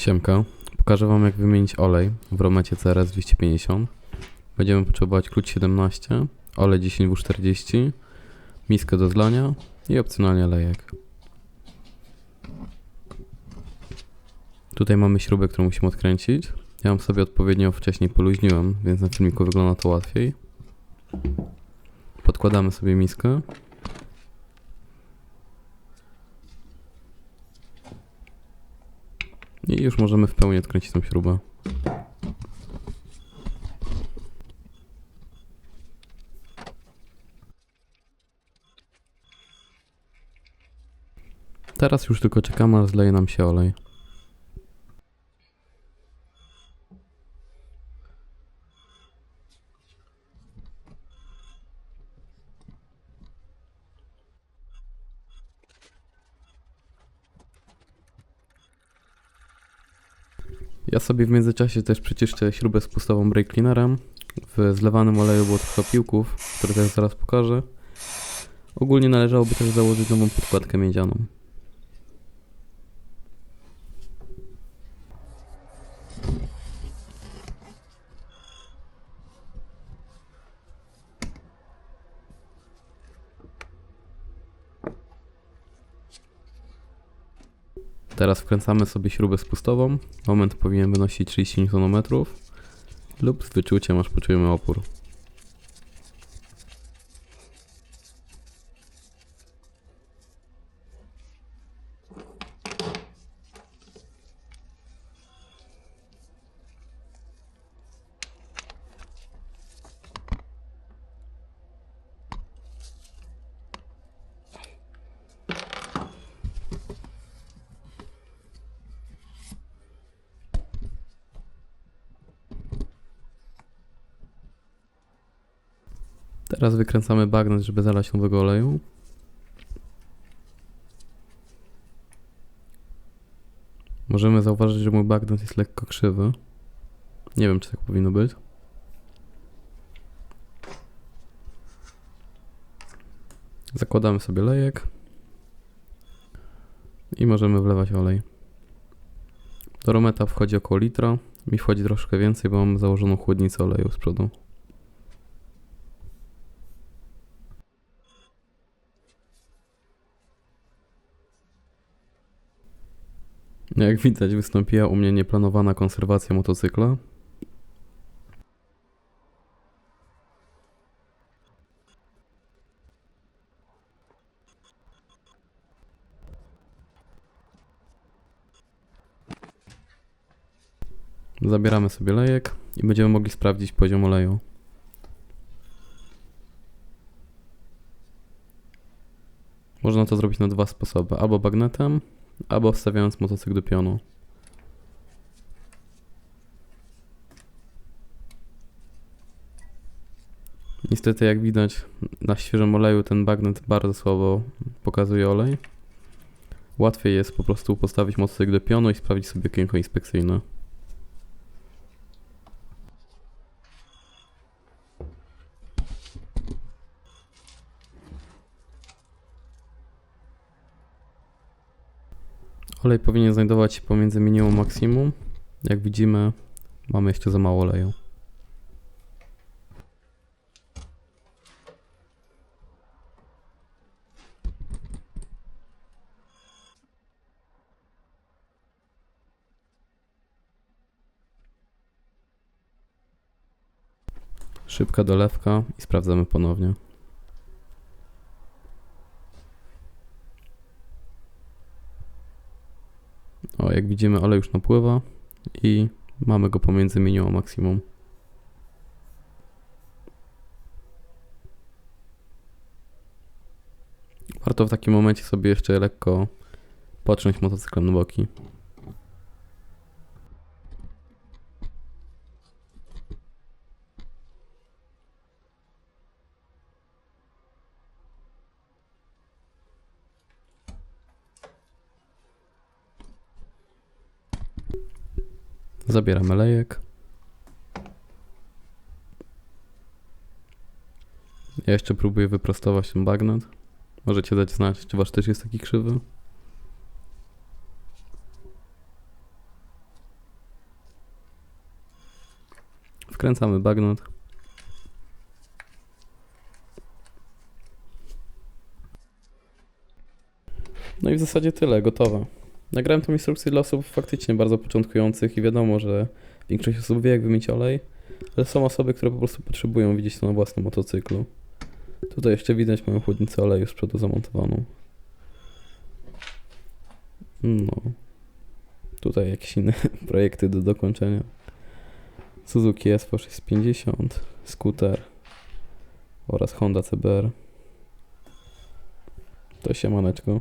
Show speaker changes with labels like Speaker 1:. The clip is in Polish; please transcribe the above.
Speaker 1: Siemka, pokażę Wam jak wymienić olej w Romecie CRS 250. Będziemy potrzebować klucz 17, olej 10W40, miskę do zlania i opcjonalnie lejek. Tutaj mamy śrubę, którą musimy odkręcić. Ja ją sobie odpowiednio wcześniej poluźniłem, więc na filmiku wygląda to łatwiej. Podkładamy sobie miskę. I już możemy w pełni odkręcić tą śrubę. Teraz już tylko czekamy, aż zleje nam się olej. Ja sobie w międzyczasie też przyciszczę śrubę spustową brake cleanerem. W zlewanym oleju było trochę piłków, które też zaraz pokażę. Ogólnie należałoby też założyć nową podkładkę miedzianą. Teraz wkręcamy sobie śrubę spustową. Moment powinien wynosić 30 Nm lub z wyczuciem aż poczujemy opór. Teraz wykręcamy bagnet, żeby zalać nowego oleju. Możemy zauważyć, że mój bagnet jest lekko krzywy. Nie wiem, czy tak powinno być. Zakładamy sobie lejek i możemy wlewać olej. Do rometa wchodzi około litra. Mi wchodzi troszkę więcej, bo mam założoną chłodnicę oleju z przodu. Jak widać, wystąpiła u mnie nieplanowana konserwacja motocykla. Zabieramy sobie lejek i będziemy mogli sprawdzić poziom oleju. Można to zrobić na dwa sposoby: albo bagnetem, albo wstawiając motocykl do pionu. Niestety, jak widać, na świeżym oleju ten bagnet bardzo słabo pokazuje olej. Łatwiej jest po prostu postawić motocykl do pionu i sprawdzić sobie okienko inspekcyjne. Olej powinien znajdować się pomiędzy minimum a maksimum. Jak widzimy, mamy jeszcze za mało oleju. Szybka dolewka i sprawdzamy ponownie. O, jak widzimy, olej już napływa i mamy go pomiędzy minimum a maksimum. Warto w takim momencie sobie jeszcze lekko potrząść motocyklem na boki. Zabieramy lejek. Ja jeszcze próbuję wyprostować ten bagnet. Możecie dać znać, czy wasz też jest taki krzywy. Wkręcamy bagnet. No i w zasadzie tyle, gotowe. Nagrałem tą instrukcję dla osób faktycznie bardzo początkujących i wiadomo, że większość osób wie jak wymienić olej, ale są osoby, które po prostu potrzebują widzieć to na własnym motocyklu. Tutaj jeszcze widać moją chłodnicę oleju z przodu zamontowaną. No. Tutaj jakieś inne projekty do dokończenia. Suzuki SV650, skuter oraz Honda CBR. To siemaneczko.